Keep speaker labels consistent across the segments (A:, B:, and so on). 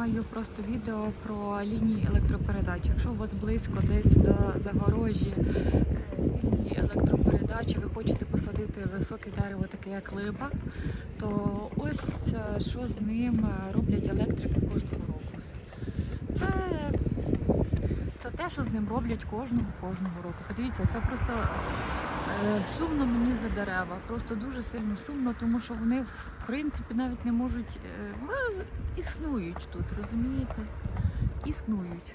A: знімаю просто відео про лінії електропередач. Якщо у вас близько десь до загорожі лінії електропередач, ви хочете посадити високе дерево, таке як липа, то ось е, що з ним роблять електрики кожного року. Це, це те, що з ним роблять кожного кожного року. Подивіться, це просто Сумно мені за дерева, просто дуже сильно сумно, тому що вони в принципі навіть не можуть е, ну, існують тут, розумієте? Існують.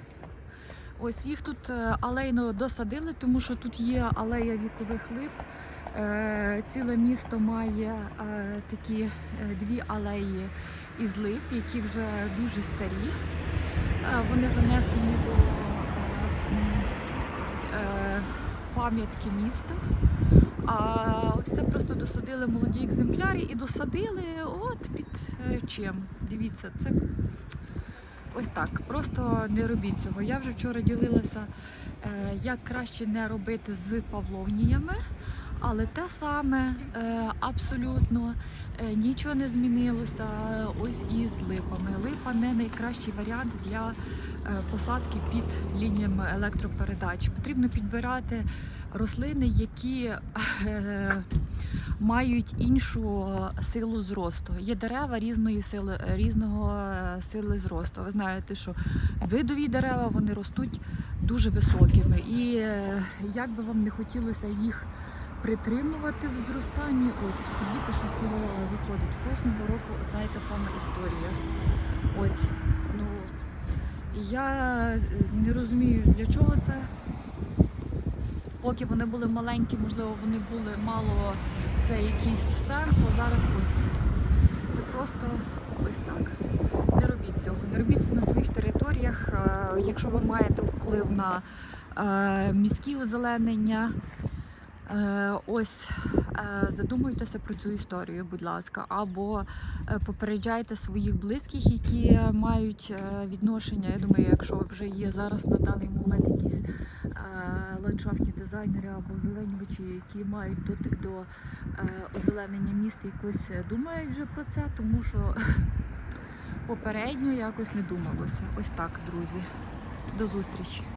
A: Ось їх тут е, алейно досадили, тому що тут є алея вікових лип. Е, Ціле місто має е, такі е, дві алеї із лип, які вже дуже старі. Е, Вони занесені до пам'ятки міста. А ось це просто досадили молоді екземпляри і досадили от під е, чим. Дивіться, це ось так. Просто не робіть цього. Я вже вчора ділилася, е, як краще не робити з павловніями. Але те саме е, абсолютно е, нічого не змінилося. Ось і з липами. Липа не найкращий варіант для е, посадки під лініями електропередач. Потрібно підбирати рослини, які е, мають іншу силу зросту. Є дерева різної сили, різного е, сили зросту. Ви знаєте, що видові дерева вони ростуть дуже високими. І е, як би вам не хотілося їх притримувати в зростанні, ось подивіться, що з цього виходить. Кожного року одна і та сама історія. Ось. Ну, я е, не розумію, для чого це. Поки вони були маленькі, можливо, вони були мало це якийсь сенс, а зараз ось. Це просто ось так. Не робіть цього. Не робіть це на своїх територіях. Е, Якщо ви маєте вплив на е, міські озеленення, ось е, задумуйтеся про цю історію, будь ласка, або е, попереджайте своїх близьких, які мають е, відношення. Я думаю, якщо вже є зараз на даний момент якісь е, ландшафтні дизайнери або озеленювачі, які мають дотик до е, озеленення міста, якось е, думають вже про це, тому що попередньо якось не думалося. Ось так, друзі. До зустрічі.